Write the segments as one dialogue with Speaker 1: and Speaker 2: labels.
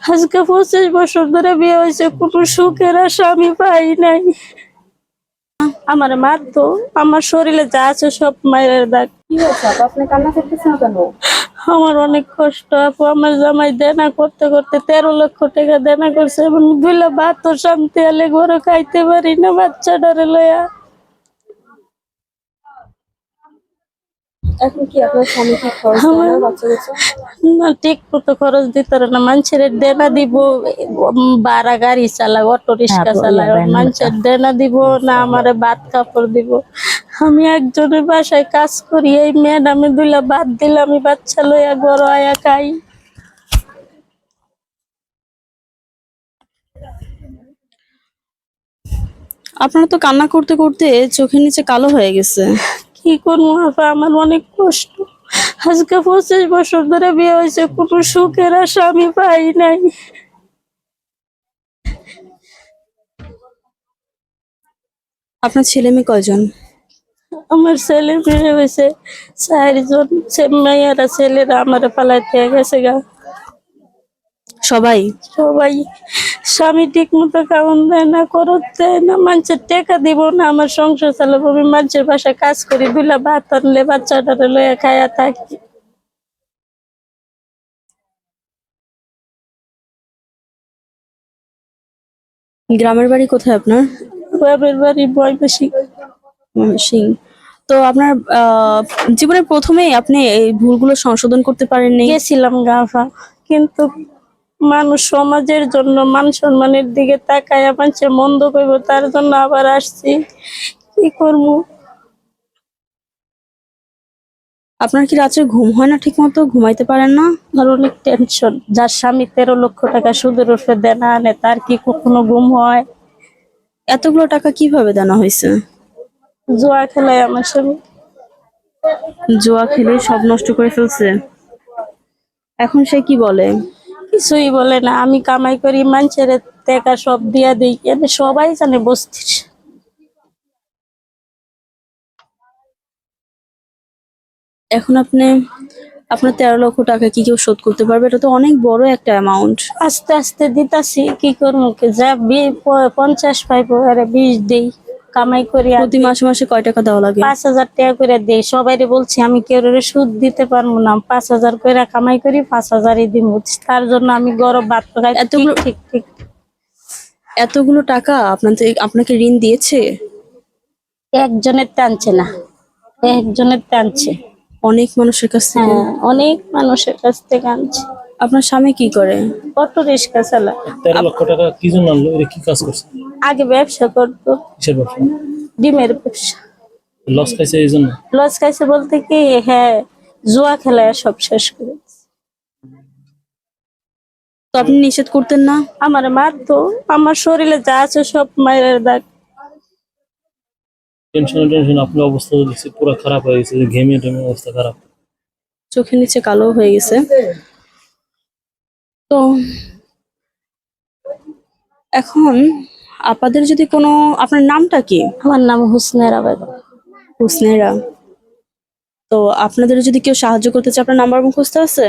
Speaker 1: আজকে পঁচিশ বছর ধরে বিয়ে হয়েছে কোনো সুখের আশা আমি পাই নাই। আমার মারতো আমার শরীরে যা আছে সব মায়ের দাগ।
Speaker 2: কি হয়েছে আপনি কান্না করতেছেন কেন?
Speaker 1: আমার অনেক কষ্ট আপু আমার জামাই দেনা করতে করতে তেরো লক্ষ টাকা দেনা করছে এবং দুইলা ভাত তো শান্তি হলে ঘরে খাইতে পারি না বাচ্চাটারে লয়া।
Speaker 2: এখন কি আপনার স্বামী কি খরচ দেয় না বাচ্চা
Speaker 1: না ঠিক মতো খরচ দিতে পারে না। মানুষের দেনা দিব গাড়ি অটো রিক্সা চালা মানুষের দেনা দিব না আমারে ভাত কাপড় দিব। আমি একজনের বাসায় কাজ করি এই ম্যাডামে দুলা বাদ দিলে আমি বাচ্চা লইয়া গড় আয়া খাই।
Speaker 3: আপনারা তো কান্না করতে করতে চোখের নিচে কালো হয়ে গেছে।
Speaker 1: কি করব আপা আমার অনেক কষ্ট। আজকে পঁচিশ বছর ধরে বিয়ে হয়েছে কোনো সুখের আশা আমি পাই নাই।
Speaker 3: আপনার ছেলে মেয়ে কজন
Speaker 1: আমার ছেলে মেয়ে হয়েছে চারজন মেয়েরা ছেলেরা আমার পালাইতে গেছে গা।
Speaker 3: সবাই?
Speaker 1: সবাই স্বামী ঠিক মতো খাওয়ান দেয় না খরচ দেয় না মানুষের টেকা দিব না আমার সংসার চালাবো আমি মানুষের বাসায় কাজ করি দুলা ভাত আনলে বাচ্চাটারে লইয়া খায়া থাকি।
Speaker 3: গ্রামের বাড়ি কোথায় আপনার?
Speaker 1: গ্রামের বাড়ি বয় বেশি
Speaker 3: সিং তো আপনার আহ, জীবনের প্রথমেই আপনি এই ভুলগুলো সংশোধন করতে পারেননি?
Speaker 1: গেছিলাম গাফা কিন্তু মানুষ সমাজের জন্য মান সম্মানের দিকে তাকায় মানুষে মন্দ করব তার জন্য আবার আসছি। কি করব?
Speaker 3: আপনার কি রাত্রে ঘুম হয় না ঠিক মতো ঘুমাইতে পারেন না?
Speaker 1: আর অনেক টেনশন যার স্বামী তেরো লক্ষ টাকা সুদের ওষুধ দেনা আনে তার কি কখনো ঘুম হয়?
Speaker 3: এতগুলো টাকা কীভাবে দেনা হয়েছে?
Speaker 1: জোয়া খেলায় আমার স্বামী।
Speaker 3: জুয়া খেলে সব নষ্ট করে ফেলছে। এখন সে কি বলে?
Speaker 1: কিছুই বলে না। আমি কামাই করি, মানুষের টাকা সব দিয়া দিই। এনে সবাই জানে বস্তির।
Speaker 3: এখন আপনি, আপনার তেরো লক্ষ টাকা কি কেউ শোধ করতে পারবে? এটা তো অনেক বড় একটা অ্যামাউন্ট
Speaker 1: আস্তে আস্তে দিতাছি, কি করব? যা পঞ্চাশ পাইবো, আরে বিশ দেই। কামাই করি আর
Speaker 3: প্রতি মাসে মাসে কয় টাকা দেওয়া লাগে?
Speaker 1: পাঁচ হাজার টাকা করে দেই। সবাই বলছি আমি কেউ সুদ দিতে পারব না? পাঁচ হাজার করে কামাই করি পাঁচ হাজারই দিব তার জন্য আমি গরম ভাত খাই।
Speaker 3: এতগুলো-
Speaker 1: ঠিক ঠিক।
Speaker 3: এতগুলো টাকা আপনাদের আপনাকে ঋণ দিয়েছে?
Speaker 1: একজনের টানছে না। একজনের টানছে।
Speaker 3: অনেক মানুষের কাছ থেকে?
Speaker 1: হ্যাঁ অনেক মানুষের কাছ থেকে আনছে।
Speaker 3: আপনার স্বামী কি করে?
Speaker 1: অটো রিক্সা চালা
Speaker 4: তেরো লক্ষ টাকা কি জন্য আনলো? কি কাজ করছে?
Speaker 1: আগে ব্যবসা করতো।
Speaker 4: কিসের ব্যবসা?
Speaker 1: ডিমের ব্যবসা।
Speaker 4: লস খাইছে এই জন্য?
Speaker 1: লস খাইছে বলতে কি হ্যাঁ জুয়া খেলায় সব শেষ করে
Speaker 3: তো আপনি নিষেধ করতেন না?
Speaker 1: আমার মারতো আমার শরীরে যা আছে সব মায়ের দাগ।
Speaker 4: টেনশন টেনশন আপনার অবস্থা তো দেখছি পুরো খারাপ হয়ে গেছে ঘেমে টেমে অবস্থা খারাপ।
Speaker 3: চোখের নিচে কালো হয়ে গেছে। তো এখন আপনাদের যদি কোনো আপনার নামটা কি?
Speaker 1: আমার নাম হুসনেরা বেগম
Speaker 3: হুসনেরা তো আপনাদের যদি কেউ সাহায্য করতে চায় আপনার নাম্বার মুখস্থ আছে?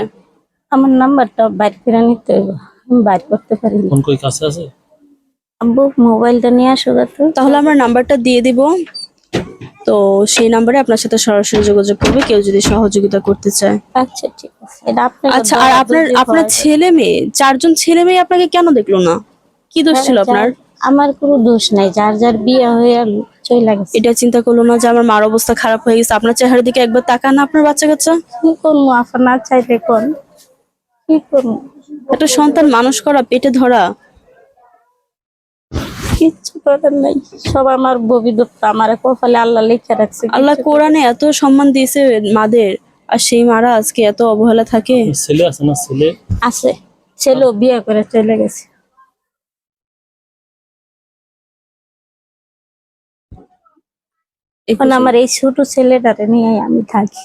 Speaker 1: আমার নাম্বারটা বাইর করে নিতে হইব। আমি বাইর করতে পারি না।
Speaker 4: ফোন কই কাছে আছে?
Speaker 1: আব্বু মোবাইলটা নিয়ে আসো গা তো
Speaker 3: তাহলে আমরা নাম্বারটা দিয়ে দিব। তো সেই নাম্বারে আপনার সাথে সরাসরি যোগাযোগ করবে কেউ যদি সহযোগিতা করতে চায়।
Speaker 1: আচ্ছা ঠিক আছে। এটা আপনার
Speaker 3: আচ্ছা আর আপনার আপনার ছেলে মেয়ে চারজন ছেলে মেয়ে আপনাকে কেন দেখল না? কি দোষ ছিল আপনার?
Speaker 1: আমার কোনো দোষ নাই যার যার বিয়ে হয়ে চলে গেছে।
Speaker 3: এটা চিন্তা করল না যে আমার মার অবস্থা খারাপ হয়ে গেছে? আপনার চেহারা দিকে একবার তাকান না আপনার বাচ্চা কাচ্চা।
Speaker 1: কি করব? আপনার চাইলে কোন? কি করব?
Speaker 3: একটা সন্তান মানুষ করা পেটে ধরা।
Speaker 1: কিচ্ছু করার নাই। সব আমার ভবিষ্যৎ আমার কপালে আল্লাহ লিখে রাখছে
Speaker 3: আল্লাহ কোরআনে এত সম্মান দিয়েছে মাদের আর সেই মারা আজকে এত অবহেলা থাকে।
Speaker 4: ছেলে আছে না ছেলে?
Speaker 1: আছে। ছেলেও বিয়ে করে চলে গেছে। এখন আমার এই ছোট ছেলেটারে নিয়ে আমি থাকি।